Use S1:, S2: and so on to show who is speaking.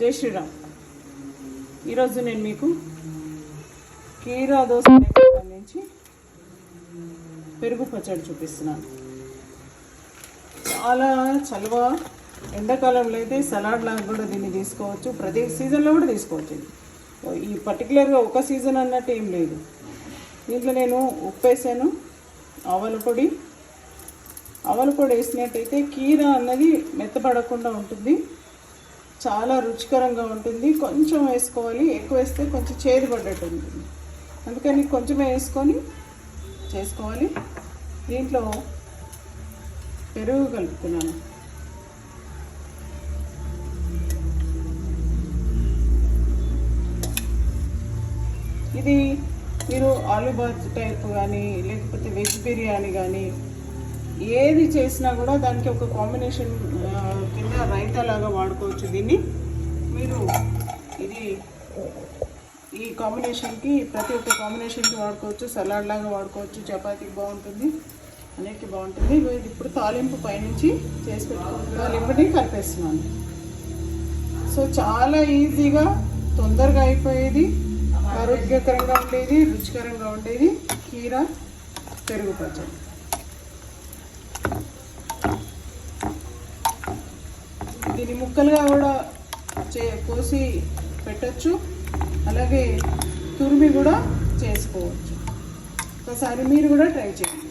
S1: జై శ్రీరామ్. ఈరోజు నేను మీకు కీరా దోశ సంబంధించి పెరుగు పచ్చడి చూపిస్తున్నాను. చాలా చలవ ఎండాకాలంలో అయితే సలాడ్ లాగా కూడా దీన్ని తీసుకోవచ్చు. ప్రతి సీజన్లో కూడా తీసుకోవచ్చు ఈ పర్టికులర్గా ఒక సీజన్ అన్నట్టు ఏం లేదు. దీంట్లో నేను ఉప్పు వేసాను ఆవల పొడి. ఆవల పొడి వేసినట్టయితే కీర అన్నది మెత్తపడకుండా ఉంటుంది. చాలా రుచికరంగా ఉంటుంది. కొంచెం వేసుకోవాలి. ఎక్కువ వేస్తే కొంచెం చేదు పడ్డట్టు ఉంటుంది. అందుకని కొంచెమే వేసుకొని చేసుకోవాలి. దీంట్లో పెరుగు కలుపుతున్నాను. ఇది మీరు ఆలూ బాత్ టైప్ కానీ లేకపోతే వెజ్ బిర్యానీ కానీ ఏది చేసినా కూడా దానికి ఒక కాంబినేషన్ కింద రైతా లాగా వాడుకోవచ్చు. దీన్ని మీరు ఇది ఈ కాంబినేషన్కి ప్రతి ఒక్క కాంబినేషన్కి వాడుకోవచ్చు. సలాడ్ లాగా వాడుకోవచ్చు. చపాతీకి బాగుంటుంది. అన్నిటికీ బాగుంటుంది. మీరు ఇది ఇప్పుడు తాలింపు పైనుంచి చేసి పెట్టుకుంటున్నాను తాలింపుని కలిపేస్తున్నాను. సో చాలా ఈజీగా తొందరగా అయిపోయేది. ఆరోగ్యకరంగా ఉండేది రుచికరంగా ఉండేది. కీర పెరుగు పచ్చడి. దీన్ని ముక్కలుగా కూడా చే కోసి పెట్టచ్చు. అలాగే తురిమి కూడా చేసుకోవచ్చు. ఒకసారి మీరు కూడా ట్రై చేయండి.